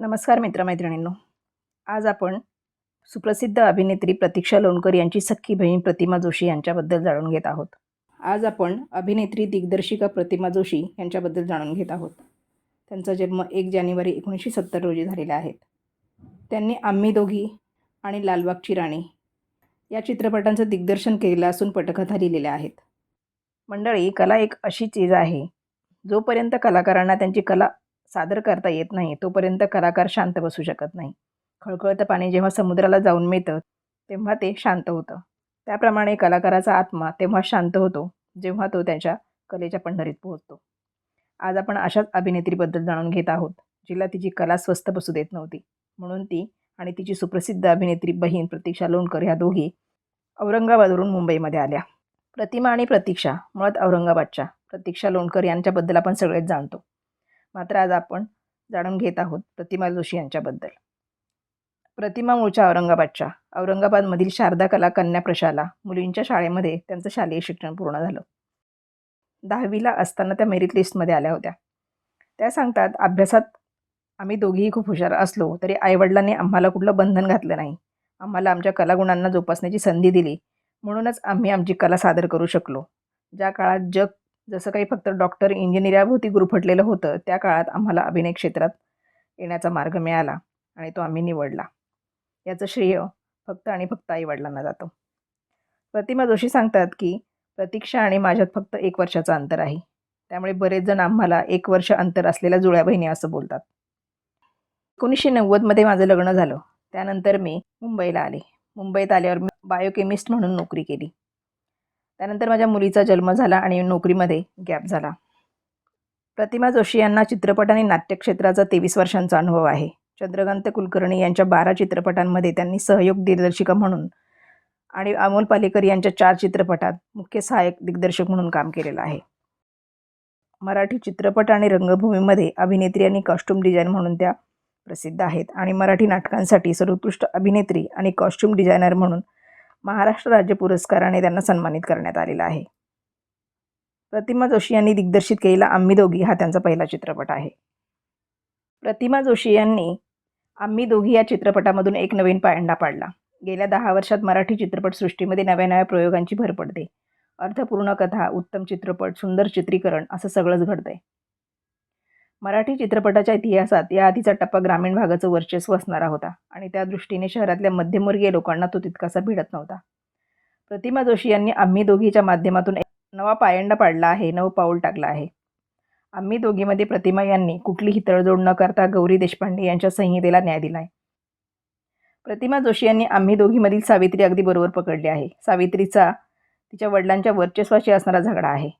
नमस्कार मित्रमैत्रिणींनो. आज आपण सुप्रसिद्ध अभिनेत्री प्रतीक्षा लोणकर यांची सख्खी बहीण प्रतिमा जोशी यांच्याबद्दल जाणून घेत आहोत. आज आपण अभिनेत्री दिग्दर्शिका प्रतिमा जोशी यांच्याबद्दल जाणून घेत आहोत. त्यांचा जन्म एक जानेवारी एकोणीसशे सत्तर रोजी झालेला आहे. त्यांनी आम्ही दोघी आणि लालबागची राणी या चित्रपटांचं दिग्दर्शन केलेलं असून पटकथा लिहिलेल्या आहेत. मंडळी कला एक अशी चीज आहे. जोपर्यंत कलाकारांना त्यांची कला सादर करता येत नाही तोपर्यंत कलाकार शांत बसू शकत नाही. खळखळतं पाणी जेव्हा समुद्राला जाऊन मिळतं तेव्हा ते शांत होतं. त्याप्रमाणे कलाकाराचा आत्मा तेव्हा शांत होतो जेव्हा तो त्याच्या कलेच्या पंढरीत पोहोचतो. आज आपण अशाच अभिनेत्रीबद्दल जाणून घेत आहोत जिला तिची कला स्वस्त बसू देत नव्हती. म्हणून ती आणि तिची सुप्रसिद्ध अभिनेत्री बहीण प्रतीक्षा लोणकर ह्या दोघी औरंगाबादवरून मुंबईमध्ये आल्या. प्रतिमा आणि प्रतीक्षा मुळात औरंगाबादच्या. प्रतीक्षा लोणकर यांच्याबद्दल आपण सगळेच जाणतो. मात्र आज आपण जाणून घेत आहोत प्रतिमा जोशी यांच्याबद्दल. प्रतिमा मूळच्या औरंगाबादच्या. औरंगाबादमधील शारदा कला कन्या प्रशाला मुलींच्या शाळेमध्ये त्यांचं शालेय शिक्षण पूर्ण झालं. दहावीला असताना त्या मेरिट लिस्टमध्ये आल्या होत्या. त्या सांगतात अभ्यासात आम्ही दोघीही खूप हुशार असलो तरी आईवडिलांनी आम्हाला कुठलं बंधन घातलं नाही. आम्हाला आमच्या कलागुणांना जोपासण्याची संधी दिली. म्हणूनच आम्ही आमची कला सादर करू शकलो. ज्या काळात जग जसं काही फक्त डॉक्टर इंजिनियर याभोवती गुरफटलेलं होतं त्या काळात आम्हाला अभिनय क्षेत्रात येण्याचा मार्ग मिळाला आणि तो आम्ही निवडला. याचं श्रेय फक्त आणि फक्त आईवडिलांना जातं. प्रतिमा जोशी सांगतात की प्रतीक्षा आणि माझ्यात फक्त एक वर्षाचं अंतर आहे. त्यामुळे बरेच जण आम्हाला एक वर्ष अंतर असलेल्या जुळ्या बहिणी असं बोलतात. एकोणीसशे नव्वदमध्ये माझं लग्न झालं. त्यानंतर मी मुंबईला आले. मुंबईत आल्यावर मी बायोकेमिस्ट म्हणून नोकरी केली. त्यानंतर माझ्या मुलीचा जन्म झाला आणि नोकरीमध्ये गॅप झाला. प्रतिमा जोशी यांना चित्रपट आणि नाट्यक्षेत्राचा तेवीस वर्षांचा अनुभव आहे. चंद्रकांत कुलकर्णी यांच्या बारा चित्रपटांमध्ये त्यांनी सहयोग दिग्दर्शिका म्हणून आणि अमोल पालेकर यांच्या चार चित्रपटात मुख्य सहाय्यक दिग्दर्शक म्हणून काम केलेलं आहे. मराठी चित्रपट आणि रंगभूमीमध्ये अभिनेत्री आणि कॉस्ट्युम डिझाईन म्हणून त्या प्रसिद्ध आहेत आणि मराठी नाटकांसाठी सर्वोत्कृष्ट अभिनेत्री आणि कॉस्ट्युम डिझायनर म्हणून महाराष्ट्र राज्य पुरस्काराने त्यांना सन्मानित करण्यात आलेला आहे. प्रतिमा जोशी यांनी दिग्दर्शित केलेला आम्ही दोघी हा त्यांचा पहिला चित्रपट आहे. प्रतिमा जोशी यांनी आम्ही दोघी या चित्रपटामधून एक नवीन पायंडा पाडला. गेल्या दहा वर्षात मराठी चित्रपटसृष्टीमध्ये नव्या नव्या प्रयोगांची भर पडते. अर्थपूर्ण कथा उत्तम चित्रपट सुंदर चित्रीकरण असं सगळंच घडतंय. मराठी चित्रपटाच्या इतिहासात या आधीचा टप्पा ग्रामीण भागाचं वर्चस्व असणारा होता आणि त्या दृष्टीने शहरातल्या मध्यमवर्गीय लोकांना तो तितकासा भिडत नव्हता. प्रतिमा जोशी यांनी आम्ही दोघीच्या माध्यमातून एक नवा पायंडा पाडला आहे नवं पाऊल टाकलं आहे. आम्ही दोघीमध्ये प्रतिमा यांनी कुठलीही तळजोड न करता गौरी देशपांडे यांच्या संहितेला न्याय दिला आहे. प्रतिमा जोशी यांनी आम्ही दोघीमधील सावित्री अगदी बरोबर पकडली आहे. सावित्रीचा तिच्या वडिलांच्या वर्चस्वाशी असणारा झगडा आहे.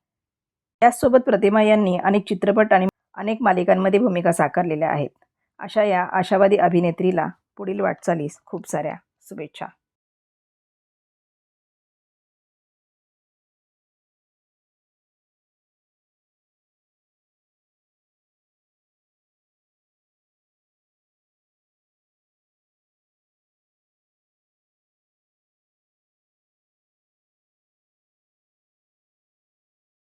त्याचसोबत प्रतिमा यांनी अनेक चित्रपट आणि अनेक मालिकांमध्ये भूमिका साकारलेल्या आहेत. अशा या आशावादी अभिनेत्रीला पुढील वाटचालीस खूप साऱ्या शुभेच्छा.